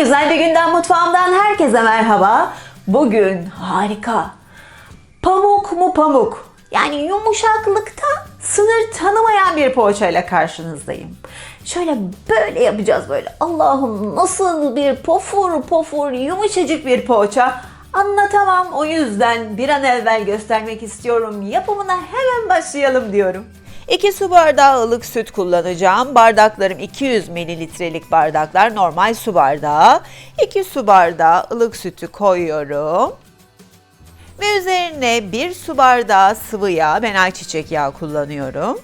güzel bir günden mutfağımdan herkese merhaba. Bugün harika. Pamuk mu pamuk? Yani yumuşaklıkta sınır tanımayan bir poğaçayla karşınızdayım. Şöyle böyle yapacağız böyle. Allah'ım nasıl bir pofur pofur yumuşacık bir poğaça. Anlatamam o yüzden bir an evvel göstermek istiyorum. Yapımına hemen başlayalım diyorum. 2 su bardağı ılık süt kullanacağım. Bardaklarım 200 mililitrelik bardaklar normal su bardağı. 2 su bardağı ılık sütü koyuyorum. Ve üzerine 1 su bardağı sıvı yağ, ben ayçiçek yağı kullanıyorum.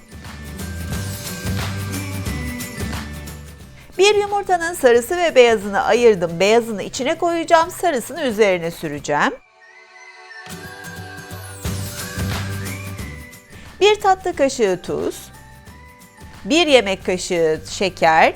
Bir yumurtanın sarısı ve beyazını ayırdım. Beyazını içine koyacağım, sarısını üzerine süreceğim. Bir tatlı kaşığı tuz, bir yemek kaşığı şeker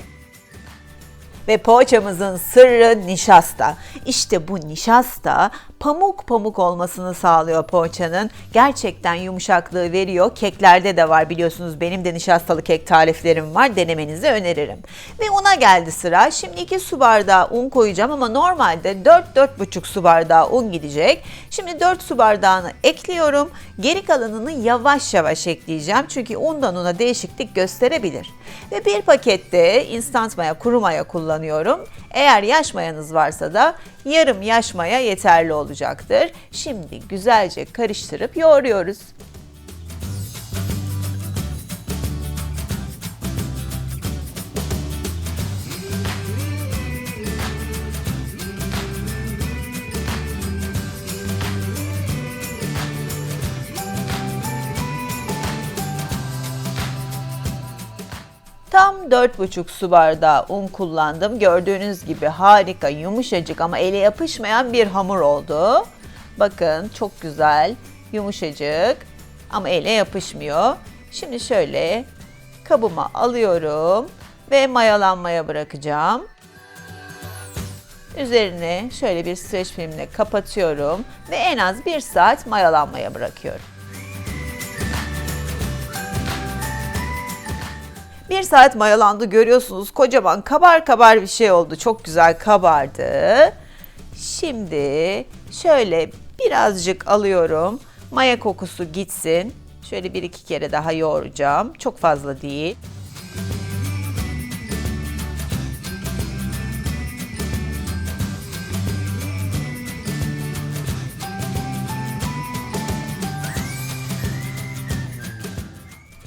ve poğaçamızın sırrı nişasta. İşte bu nişasta pamuk pamuk olmasını sağlıyor poğaçanın. Gerçekten yumuşaklığı veriyor. Keklerde de var biliyorsunuz benim de nişastalı kek tariflerim var. Denemenizi öneririm. Ve una geldi sıra. Şimdi 2 su bardağı un koyacağım ama normalde 4-4,5 su bardağı un gidecek. Şimdi 4 su bardağını ekliyorum. Geri kalanını yavaş yavaş ekleyeceğim. Çünkü undan una değişiklik gösterebilir. Ve bir pakette instant maya, kuru maya kullanıyorum. Eğer yaş mayanız varsa da yarım yaş maya yeterli olacaktır. Şimdi güzelce karıştırıp yoğuruyoruz. 4,5 su bardağı un kullandım. Gördüğünüz gibi harika, yumuşacık ama ele yapışmayan bir hamur oldu. Bakın çok güzel, yumuşacık ama ele yapışmıyor. Şimdi şöyle kabıma alıyorum ve mayalanmaya bırakacağım. Üzerine şöyle bir streç filmle kapatıyorum ve en az 1 saat mayalanmaya bırakıyorum. Bir saat mayalandı görüyorsunuz kocaman kabar kabar bir şey oldu. Çok güzel kabardı. Şimdi şöyle birazcık alıyorum. Maya kokusu gitsin. Şöyle bir iki kere daha yoğuracağım. Çok fazla değil.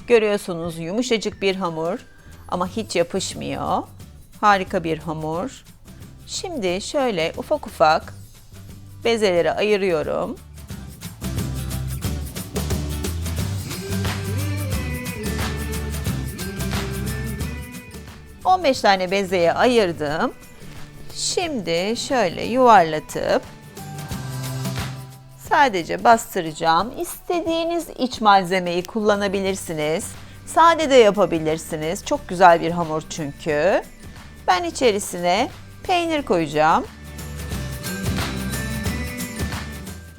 Görüyorsunuz yumuşacık bir hamur ama hiç yapışmıyor. Harika bir hamur. Şimdi şöyle ufak ufak bezeleri ayırıyorum. ...15 tane bezeye ayırdım. Şimdi şöyle yuvarlatıp Sadece bastıracağım. İstediğiniz iç malzemeyi kullanabilirsiniz. Sade de yapabilirsiniz. Çok güzel bir hamur çünkü. Ben içerisine peynir koyacağım.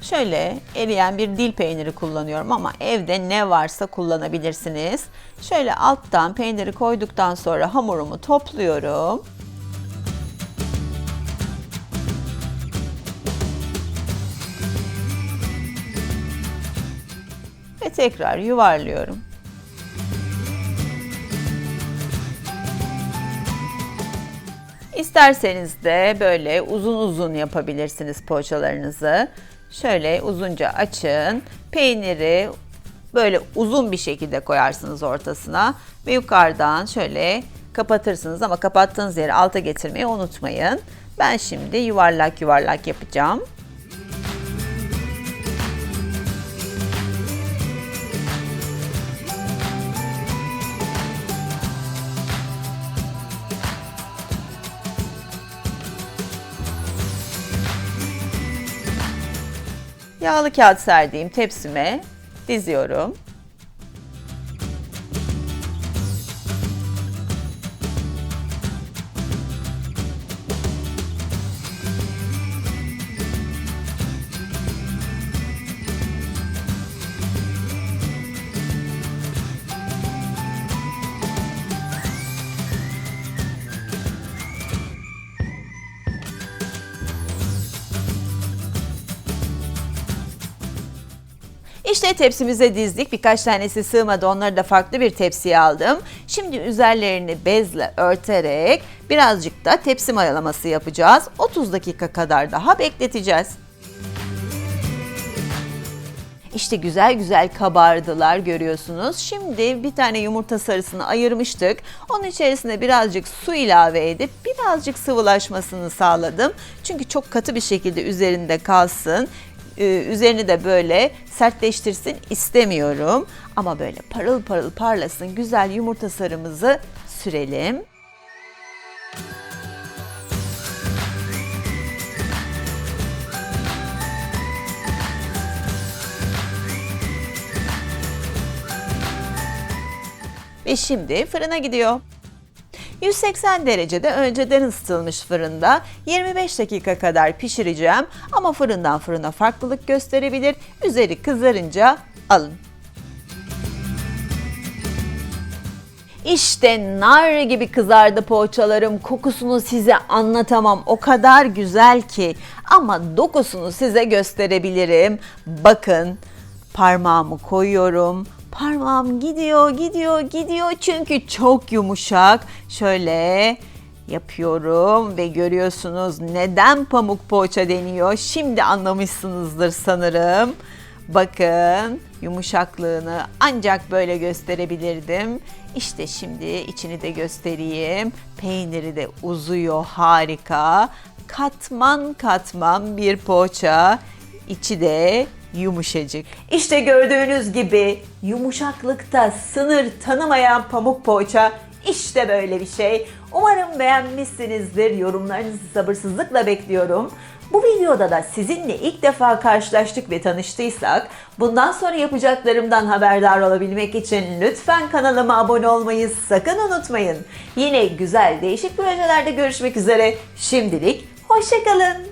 Şöyle eriyen bir dil peyniri kullanıyorum ama evde ne varsa kullanabilirsiniz. Şöyle alttan peyniri koyduktan sonra hamurumu topluyorum. Tekrar yuvarlıyorum. İsterseniz de böyle uzun uzun yapabilirsiniz poğaçalarınızı. Şöyle uzunca açın. Peyniri böyle uzun bir şekilde koyarsınız ortasına ve yukarıdan şöyle kapatırsınız ama kapattığınız yeri alta getirmeyi unutmayın. Ben şimdi yuvarlak yuvarlak yapacağım. Yağlı kağıt serdiğim tepsime diziyorum. İşte tepsimize dizdik. Birkaç tanesi sığmadı. Onları da farklı bir tepsiye aldım. Şimdi üzerlerini bezle örterek birazcık da tepsi mayalaması yapacağız. 30 dakika kadar daha bekleteceğiz. İşte güzel güzel kabardılar görüyorsunuz. Şimdi bir tane yumurta sarısını ayırmıştık. Onun içerisine birazcık su ilave edip birazcık sıvılaşmasını sağladım. Çünkü çok katı bir şekilde üzerinde kalsın. Ee, üzerini de böyle sertleştirsin istemiyorum. Ama böyle parıl parıl parlasın güzel yumurta sarımızı sürelim. Ve şimdi fırına gidiyor. 180 derecede önceden ısıtılmış fırında 25 dakika kadar pişireceğim ama fırından fırına farklılık gösterebilir. Üzeri kızarınca alın. İşte nar gibi kızardı poğaçalarım. Kokusunu size anlatamam. O kadar güzel ki. Ama dokusunu size gösterebilirim. Bakın parmağımı koyuyorum. Parmağım gidiyor, gidiyor, gidiyor çünkü çok yumuşak. Şöyle yapıyorum ve görüyorsunuz neden pamuk poğaça deniyor. Şimdi anlamışsınızdır sanırım. Bakın yumuşaklığını ancak böyle gösterebilirdim. İşte şimdi içini de göstereyim. Peyniri de uzuyor harika. Katman katman bir poğaça. İçi de yumuşacık. İşte gördüğünüz gibi yumuşaklıkta sınır tanımayan pamuk poğaça işte böyle bir şey. Umarım beğenmişsinizdir. Yorumlarınızı sabırsızlıkla bekliyorum. Bu videoda da sizinle ilk defa karşılaştık ve tanıştıysak bundan sonra yapacaklarımdan haberdar olabilmek için lütfen kanalıma abone olmayı sakın unutmayın. Yine güzel değişik projelerde görüşmek üzere. Şimdilik hoşçakalın.